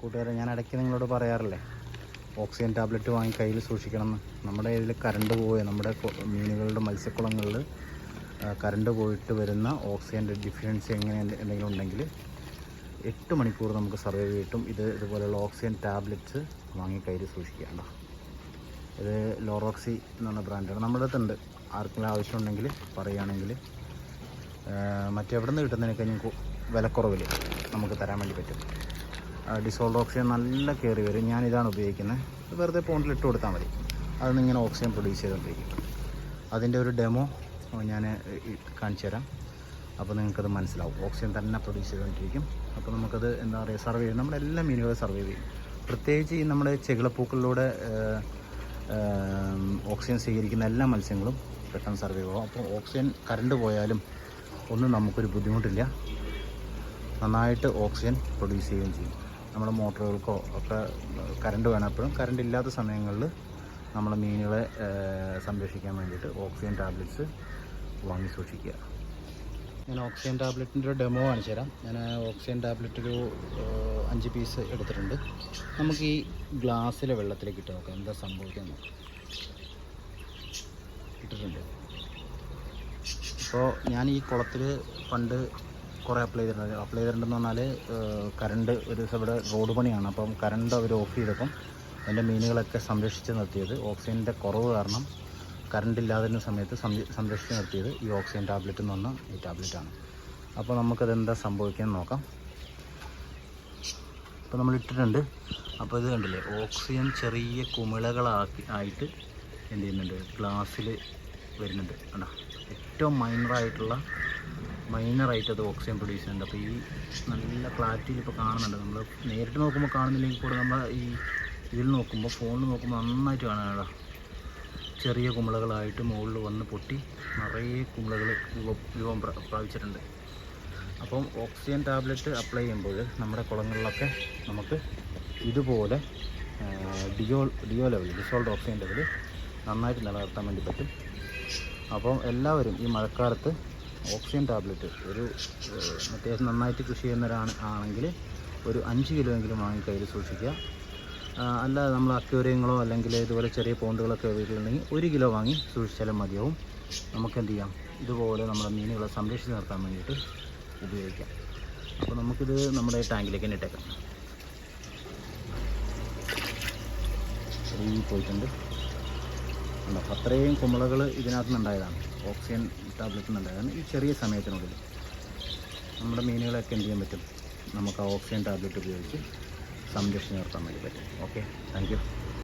കൂട്ടുകാരെ ഞാൻ ഇടയ്ക്ക് നിങ്ങളോട് പറയാറില്ലേ? ഓക്സിജൻ ടാബ്ലറ്റ് വാങ്ങി കയ്യിൽ സൂക്ഷിക്കണം നമ്മുടെ ഇതിൽ കറണ്ട് പോയി നമ്മുടെ മീനുകളുടെ മത്സ്യക്കുളങ്ങളിൽ കറണ്ട് പോയിട്ട് വരുന്ന ഓക്സിജന്റെ ഡിഫിഷ്യൻസി എങ്ങനെ എന്തെങ്കിലും ഉണ്ടെങ്കിൽ എട്ട് മണിക്കൂർ നമുക്ക് സർവൈവ് കിട്ടും. ഇത് ഇതുപോലെയുള്ള ഓക്സിജൻ ടാബ്ലറ്റ്സ് വാങ്ങി കയ്യിൽ സൂക്ഷിക്കേണ്ട ഇത് ലോറോക്സി എന്ന് പറഞ്ഞ ബ്രാൻഡാണ്. നമ്മുടെ അടുത്തുണ്ട്. ആർക്കെങ്കിലും ആവശ്യമുണ്ടെങ്കിൽ പറയുകയാണെങ്കിൽ മറ്റെവിടെ നിന്ന് കിട്ടുന്നതിനൊക്കെ വിലക്കുറവിൽ നമുക്ക് തരാൻ വേണ്ടി പറ്റും. ഡിസോൾഡ് ഓക്സിജൻ നല്ല കയറി വരും. ഞാനിതാണ് ഉപയോഗിക്കുന്നത്. ഇത് വെറുതെ പോണ്ടിൽ ഇട്ട് കൊടുത്താൽ മതി. അതിൽ ഇങ്ങനെ ഓക്സിജൻ പ്രൊഡ്യൂസ് ചെയ്തുകൊണ്ടിരിക്കും അതിന്റെ ഒരു ഡെമോ ഞാൻ കാണിച്ചു തരാം. അപ്പോൾ നിങ്ങൾക്കത് മനസ്സിലാവും. ഓക്സിജൻ തന്നെ പ്രൊഡ്യൂസ് ചെയ്തുകൊണ്ടിരിക്കും അപ്പോൾ നമുക്കത് എന്താ പറയുക സർവേ ചെയ്യും. നമ്മുടെ എല്ലാ മീനുകളും സർവേ ചെയ്യും. പ്രത്യേകിച്ച് ഈ നമ്മുടെ ചെകിളപ്പൂക്കളിലൂടെ ഓക്സിജൻ സ്വീകരിക്കുന്ന എല്ലാ മത്സ്യങ്ങളും പെട്ടെന്ന് സർവേ ആവും. അപ്പോൾ ഓക്സിജൻ കറണ്ട് പോയാലും ഒന്നും നമുക്കൊരു ബുദ്ധിമുട്ടില്ല. നന്നായിട്ട് ഓക്സിജൻ പ്രൊഡ്യൂസ് ചെയ്യുകയും ചെയ്യും. നമ്മുടെ മോട്ടറുകൾക്കോ ഒക്കെ കറണ്ട് വേണം. എപ്പോഴും കറണ്ട് ഇല്ലാത്ത സമയങ്ങളിൽ നമ്മൾ മീനുകളെ സംരക്ഷിക്കാൻ വേണ്ടിയിട്ട് ഓക്സിജൻ ടാബ്ലറ്റ്സ് വാങ്ങി സൂക്ഷിക്കുക. ഞാൻ ഓക്സിജൻ ടാബ്ലറ്റിന്റെ ഒരു ഡെമോ കാണിച്ചു തരാം. ഞാൻ ഓക്സിജൻ ടാബ്ലറ്റ് ഒരു അഞ്ച് പീസ് എടുത്തിട്ടുണ്ട്. നമുക്ക് ഈ ഗ്ലാസ്സിലെ വെള്ളത്തിലേക്ക് ഇട്ട് നോക്കാം. എന്താ സംഭവിക്കാൻ നോക്കാം. ഇട്ടിട്ടുണ്ട്. അപ്പോൾ ഞാൻ ഈ കുളത്തിൽ പണ്ട് കുറേ അപ്ലൈ ചെയ്തിട്ടുണ്ട്. അപ്ലൈ ചെയ്തിട്ടുണ്ടെന്ന് പറഞ്ഞാൽ കറണ്ട് ഒരു ദിവസം ഇവിടെ റോഡ് പണിയാണ്. അപ്പം കറണ്ട് അവർ ഓഫ് ചെയ്തപ്പം എന്റെ മീനുകളൊക്കെ സംരക്ഷിച്ച് നിർത്തിയത്. ഓക്സിജന്റെ കുറവ് കാരണം കറണ്ട് ഇല്ലാതിരുന്ന സമയത്ത് സംര- സംരക്ഷിച്ച് നിർത്തിയത് ഈ ഓക്സിജൻ ടാബ്ലറ്റ് എന്ന് പറഞ്ഞ ഈ ടാബ്ലറ്റാണ് അപ്പോൾ നമുക്കത് എന്താ സംഭവിക്കുന്നത് നോക്കാം. ഇപ്പോൾ നമ്മൾ ഇട്ടിട്ടുണ്ട്. അപ്പോൾ ഇത് കണ്ടില്ലേ? ഓക്സിജൻ ചെറിയ കുമിളകളാക്കി ആയിട്ട് എന്ത് ചെയ്യുന്നുണ്ട്? ഗ്ലാസ്സിൽ വരുന്നുണ്ട്. കണ്ടോ? ഏറ്റവും മൈനറായിട്ടുള്ള മൈനറായിട്ട് അത് ഓക്സിജൻ പ്രൊഡ്യൂസ് ചെയ്യുന്നുണ്ട്. അപ്പോൾ ഈ നല്ല ക്ലാരിറ്റിയിൽ ഇപ്പോൾ കാണുന്നുണ്ട്. നമ്മൾ നേരിട്ട് നോക്കുമ്പോൾ കാണുന്നില്ലെങ്കിൽ കൂടെ നമ്മൾ ഈ ഇതിൽ നോക്കുമ്പോൾ ഫോണിൽ നോക്കുമ്പോൾ നന്നായിട്ട് കാണാനടാ ചെറിയ കുമിളകളായിട്ട് മുകളിൽ വന്ന് പൊട്ടി നിറയെ കുമിളകൾ രൂപം രൂപം പ്ര- പ്രാപിച്ചിട്ടുണ്ട്. അപ്പം ഓക്സിജൻ ടാബ്ലറ്റ് അപ്ലൈ ചെയ്യുമ്പോൾ നമ്മുടെ കുളങ്ങളിലൊക്കെ നമുക്ക് ഇതുപോലെ DO DO level dissolved oxygen level നന്നായിട്ട് നിലനിർത്താൻ വേണ്ടി പറ്റും. അപ്പം എല്ലാവരും ഈ മഴക്കാലത്ത് ഓക്സിജൻ ടാബ്ലറ്റ്. ഒരു അത്യാവശ്യം നന്നായിട്ട് കൃഷി ചെയ്യുന്നവരാണ് ആണെങ്കിൽ ഒരു അഞ്ച് കിലോ എങ്കിലും വാങ്ങി കയ്യിൽ സൂക്ഷിക്കുക. അല്ലാതെ നമ്മൾ അക്വേറിയങ്ങളോ അല്ലെങ്കിൽ ഇതുപോലെ ചെറിയ പോണ്ടുകളൊക്കെ വീട്ടിലുണ്ടെങ്കിൽ ഒരു കിലോ വാങ്ങി സൂക്ഷിച്ചാലും മതിയാവും. നമുക്ക് എന്ത് ചെയ്യാം ഇതുപോലെ നമ്മുടെ മീനുകളെ സംരക്ഷിച്ച് നിർത്താൻ വേണ്ടിയിട്ട് ഉപയോഗിക്കാം. അപ്പോൾ നമുക്കിത് നമ്മുടെ ടാങ്കിലേക്ക് തന്നെ ഇട്ടേക്കാം. പോയിട്ടുണ്ട്. ഉണ്ടോ? അത്രയും കുമ്പളകൾ ഇതിനകത്ത് നിന്നുണ്ടായതാണ്. Oxygen tablet നിന്നുണ്ടായതാണ്. ഈ ചെറിയ സമയത്തിനുള്ളിൽ നമ്മുടെ മീനുകളൊക്കെ എന്ത് ചെയ്യാൻ പറ്റും? നമുക്ക് ആ ഓക്സിജൻ ടാബ്ലറ്റ് ഉപയോഗിച്ച് സംരക്ഷിച്ച് നിർത്താൻ വേണ്ടി പറ്റും. ഓക്കെ? താങ്ക്